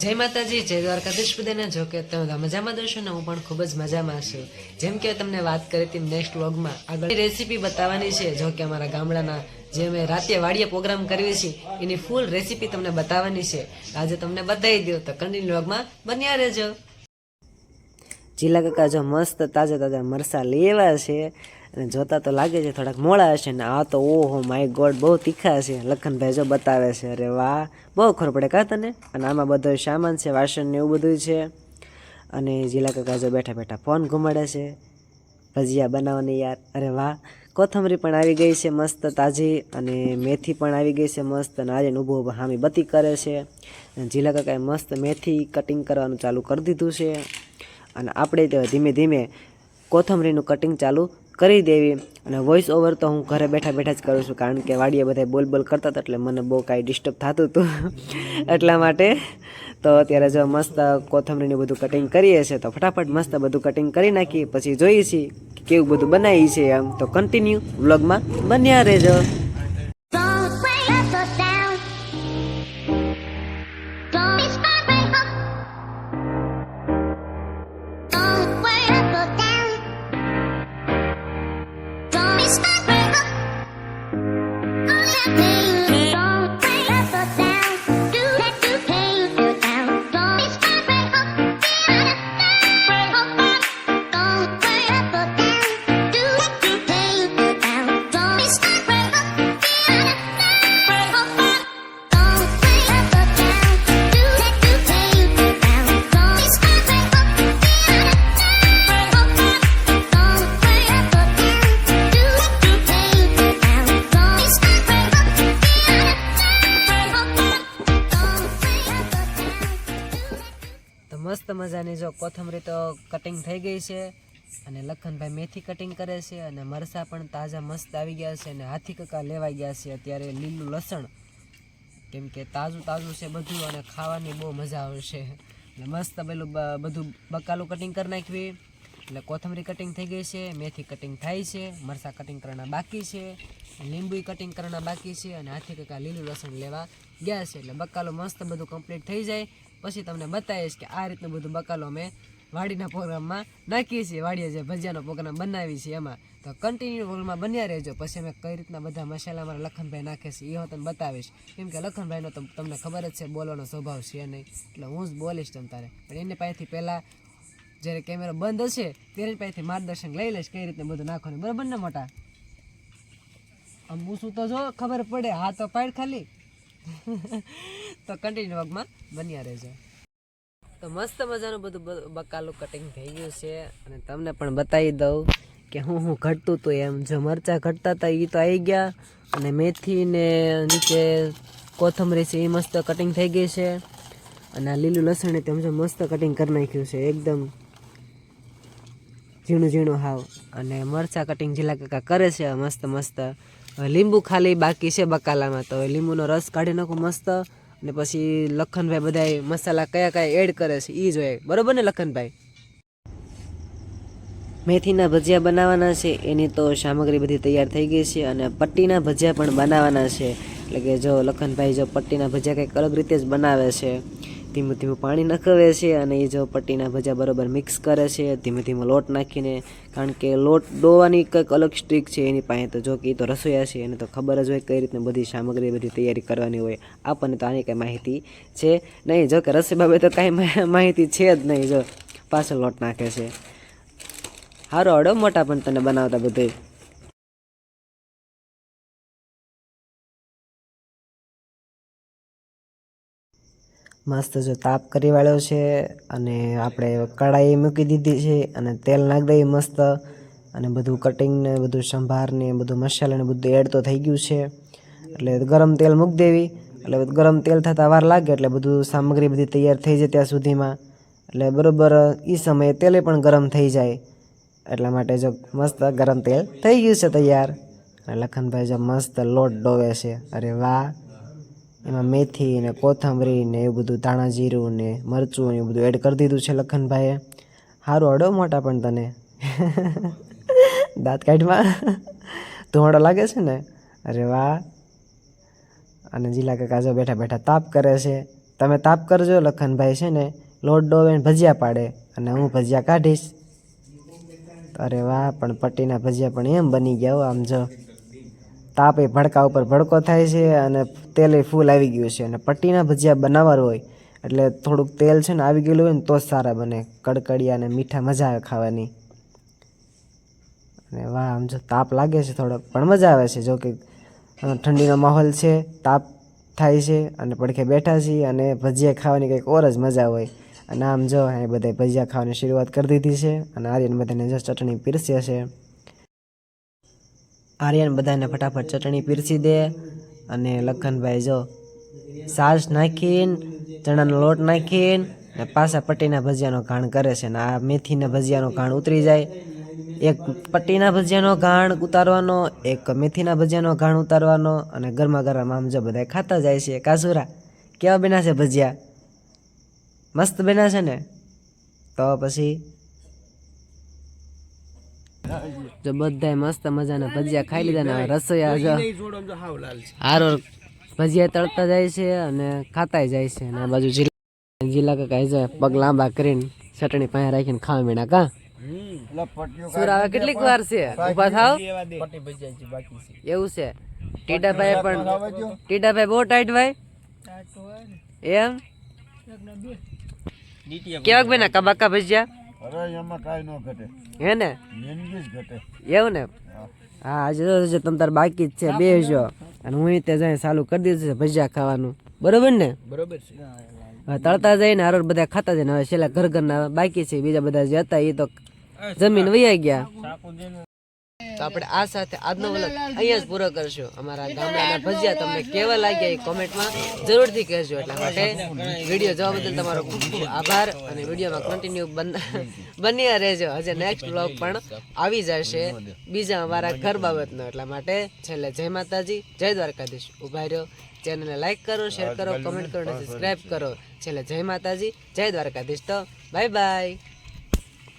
જય માતાજી, જય દ્વારકાધીશ બધાને. જો કે તમે મજામાં દોશો ને, હું પણ ખૂબ જ મજામાં છું. જેમ કે તમને વાત કરી હતી નેક્સ્ટ વ્લોગમાં આગળ રેસીપી બતાવવાની છે. જો કે અમારા ગામડાના જે અમે રાતે વાડીએ પ્રોગ્રામ કરીએ છીએ, એની ફૂલ રેસીપી તમને બતાવવાની છે. આજે તમને બતાવી દઉં. તો કન્ટિન્યુ વ્લોગમાં બન્યા રહેજો. જીલા કાકા જો મસ્ત તાજા તાજા મરસા લેવા છે અને જોતા તો લાગે છે થોડાક મોડા હશે ને આ તો ઓહો માય ગોડ બહુ તીખા છે. લખનભાઈ જો બતાવે છે, અરે વાહ. બહુ ખબર પડે કા તને? અને આમાં બધો સામાન છે, વાસણ ને એવું બધું છે. અને જીલા કાકા જો બેઠા બેઠા ફોન ઘુમાડે છે. ભજીયા બનાવવાની યાર, અરે વાહ. કોથમરી પણ આવી ગઈ છે મસ્ત તાજી અને મેથી પણ આવી ગઈ છે મસ્ત અને ઊભો ઊભો હામી બતી કરે છે. જીલા કાકાએ મસ્ત મેથી કટિંગ કરવાનું ચાલુ કરી દીધું છે. અને આપણે તો ધીમે ધીમે કોથમરીનું કટિંગ ચાલુ કરી દેવી. અને વોઇસ ઓવર તો હું ઘરે બેઠા બેઠા જ કરું છું, કારણ કે વાડીએ બધા બોલ બોલ કરતા હતા એટલે મને બહુ કાંઈ ડિસ્ટર્બ થતું હતું. એટલા માટે તો અત્યારે જો મસ્ત કોથમરીનું બધું કટિંગ કરીએ છીએ, તો ફટાફટ મસ્ત બધું કટિંગ કરી નાખીએ, પછી જોઈએ છીએ કેવું બધું બનાવીએ છીએ એમ. તો કન્ટિન્યુ વ્લોગમાં બન્યા રહેજો. મજાની જો કોથમરી તો કટિંગ થઈ ગઈ છે અને લખનભાઈ મેથી કટિંગ કરે છે અને મરસા પણ તાજા મસ્ત આવી ગયા છે અને હાથી કકા લેવાઈ ગયા છે અત્યારે લીલું લસણ. કેમ કે તાજું તાજું છે બધું અને ખાવાની બહુ મજા આવશે એટલે મસ્ત પેલું બધું બકાલું કટિંગ કરી નાખવી. એટલે કોથમરી કટિંગ થઈ ગઈ છે, મેથી કટિંગ થાય છે, મરસા કટિંગ કરવાના બાકી છે લીંબુ કટિંગ કરવાના બાકી છે અને હાથી કકા લીલું લસણ લેવા ગયા છે. એટલે બકાલું મસ્ત બધું કમ્પ્લીટ થઈ જાય. પછી તમને બતાવીશ કે આ રીતનું બધું બકાલો અમે વાડીના પ્રોગ્રામમાં નાખીએ છીએ. વાડીએ જે ભજીયાનો પ્રોગ્રામ બનાવીએ છીએ એમાં. તો કન્ટિન્યુ પ્રોગ્રામમાં બન્યા રહેજો. પછી અમે કઈ રીતના બધા મસાલા અમારા લખનભાઈ નાખે છે, એ હું તમને બતાવીશ. કેમ કે લખનભાઈનો તો તમને ખબર જ છે, બોલવાનો સ્વભાવ છે નહીં. એટલે હું જ બોલીશ તમ તારે. પણ એને પાસેથી પહેલાં જ્યારે કેમેરો બંધ હશે, ત્યારે પાસેથી માર્ગદર્શન લઈ લઈશ કઈ રીતે બધું નાખવાનું. બરાબર ને મોટા? આમ પૂછું તો જો ખબર પડે, હા તો પાડ ખાલી. તો કન્ટિન્યુ વગમાં બન્યા રહેજો. તો મસ્ત મજાનું બધું બકાલું કટિંગ થઈ ગયું છે. અને તમને પણ બતાવી દઉં કે હું હું ઘટતું હતું એમ. જો મરચાં ઘટતા હતા એ તો આવી ગયા. અને મેથી ને નીચે કોથમરી છે એ મસ્ત કટિંગ થઈ ગઈ છે. અને આ લીલું લસણ તેમ જો મસ્ત કટિંગ કરી નાખ્યું છે. એકદમ ઝીણું ઝીણું હાવ. અને મરચાં કટિંગ જીલા કાકા કરે છે મસ્ત મસ્ત લીંબુ ખાલી બાકી છે બકાલામાં. તો હવે લીંબુનો રસ કાઢી નાખું મસ્ત. અને પછી લખનભાઈ બધાય મસાલા કયા કયા એડ કરે છે એ જોઈએ બરોબર ને લખનભાઈ? મેથીના ભજીયા બનાવવાના છે. એની તો સામગ્રી બધી તૈયાર થઈ ગઈ છે અને પટ્ટીના ભજીયા પણ બનાવવાના છે. એટલે કે જો લખનભાઈ જો પટ્ટીના ભજીયા કંઈક અલગ રીતે જ બનાવે છે. ધીમું ધીમું પાણી નખાવે છે અને એ જો પટ્ટીના ભજીયા બરોબર મિક્સ કરે છે, ધીમે ધીમે લોટ નાખીને, કારણ કે લોટ ડોવાની કંઈક અલગ સ્ટ્રીક છે એની પાસે. તો જો કે એ તો રસોઈયા છે, એને તો ખબર જ હોય કઈ રીતની બધી સામગ્રી બધી તૈયારી કરવાની હોય. આપણને તો આની કંઈ માહિતી છે નહીં. જો કે રસોઈ બાબતે કાંઈ માહિતી છે જ નહીં. જો પાછળ લોટ નાખે છે. સારો અડો મોટા પણ તને બનાવતા બધું. મસ્ત જો તાપ કરી વાળ્યો છે અને આપણે કઢાઈ મૂકી દીધી છે અને તેલ નાખી દઈએ મસ્ત. અને બધું કટિંગ ને બધું સંભાર ને બધું મસાલા ને બધું એડ તો થઈ ગયું છે. એટલે ગરમ તેલ મૂકી દેવી. એટલે ગરમ તેલ થતાં વાર લાગે એટલે બધું સામગ્રી બધી તૈયાર થઈ જાય ત્યાં સુધીમાં. એટલે બરાબર એ સમયે તેલે પણ ગરમ થઈ જાય. એટલા માટે જો મસ્ત ગરમ તેલ થઈ ગયું છે તૈયાર. લખનભાઈ જો મસ્ત લોટ ડોવે છે. અરે વાહ! એમાં મેથી ને કોથમરી ને એવું બધું, ધાણા જીરું ને મરચું ને એવું બધું એડ કરી દીધું છે લખનભાઈએ. સારું અડો મોટા પણ તને. દાંત કાઢમાં ધોવાડો લાગે છે ને? અરે વાહ. અને જીલા કાકા જો બેઠા બેઠા તાપ કરે છે. તમે તાપ કરજો, લખનભાઈ છે ને, લોટ ડોવે ભજીયા પાડે. અને હું ભજીયા કાઢીશ. અરે વાહ, પણ પટ્ટીના ભજીયા પણ એમ બની ગયા હો આમ જો. તાપ ભડકા ઉપર ભડકો થાય છે અને તેલ ફૂલ આવી ગયું છે. અને પટ્ટીના ભજીયા બનાવવાનું હોય, એટલે થોડુંક તેલ છે ને આવી ગયેલું હોય ને તો જ સારા બને. કડકડિયા અને મીઠા મજા આવે ખાવાની. અને વાહ, આમ જો તાપ લાગે છે થોડોક, પણ મજા આવે છે. જો કે ઠંડીનો માહોલ છે, તાપ થાય છે અને પડખે બેઠા છીએ અને ભજીયા ખાવાની કંઈક ઓર જ મજા હોય. અને આમ જો એ બધા ભજીયા ખાવાની શરૂઆત કરી દીધી છે અને આર્યન બધાને જો ચટણી પીરસ્યા છે. આર્યન બધાને ફટાફટ ચટણી પીરસી દે અને લખનભાઈ જો સાસ નાખીને, ચણાનો લોટ નાખીને ને પાછા પટ્ટીના ભજીયાનો ઘાણ કરે છે ને આ મેથીના ભજીયાનો ઘાણ ઉતરી જાય. એક પટ્ટીના ભજીયાનો ઘાણ ઉતારવાનો, એક મેથીના ભજીયાનો ઘાણ ઉતારવાનો અને ગરમા ગરમ આમ જો બધા ખાતા જાય છે. કાસુરા, કેવા બન્યા છે ભજીયા? મસ્ત બન્યા છે ને? તો પછી જો બધાય મસ્ત મજાના ભજીયા ખાઈ લીધા ને રસોઈયા જો હારો ભજીયા તળતા જાય છે અને ખાતાય જાય છે અને આ બાજુ જીલા જીલા કાકા જાય પગ લાંબા કરીને ચટણી પાસે રાખીને ખાવા મીણા કા? સુર કેટલીક વાર છે? ઊભા થાવ? એવું છે? ટીડાભાઈ પણ ટીડાભાઈ બહુ ટાઈટ ભાઈ. એમ? કેવાક ના કબાકા ભજીયા? અરે એમાં કાંઈ ન ઘટે. હે ને? મેનગીસ ઘટે. એવું ને? હા. આજે તો તમ તાર બાકી જ છે બે જો. અને હું ત્યાં જાય ચાલુ કરી દીધું છે ભજીયા ખાવાનું. બરોબર ને? બરોબર છે. હવે તળતા જઈને હારો બધા ખાતા જઈને હવે છેલ્લા ઘર ઘરના બાકી છે બીજા બધા જે હતા એ તો જમીન વૈયા ગયા. તો આપણે આ સાથે આજનો વ્લોગ અહીંયા જ પૂરો કરશું. અમારા ગામડાના ભજીયા તમને કેવા લાગ્યા એ કોમેન્ટમાં જરૂરથી કહેજો એટલા માટે. વીડિયો જોવા બદલ તમારો ખૂબ ખૂબ આભાર અને વિડીયોમાં કન્ટિન્યુ બન્યા રહેજો. હજે નેક્સ્ટ વ્લોગ પણ આવી જશે. બીજા અમારા ઘર બાબતનો એટલા માટે છેલ્લે જય માતાજી જય દ્વારકાધીશ. ઊભા રહ્યો. ચેનલને લાઈક કરો શેર કરો કમેન્ટ કરો અને સબસ્ક્રાઈબ કરો. છેલ્લે જય માતાજી જય દ્વારકાધીશ તો બાય બાય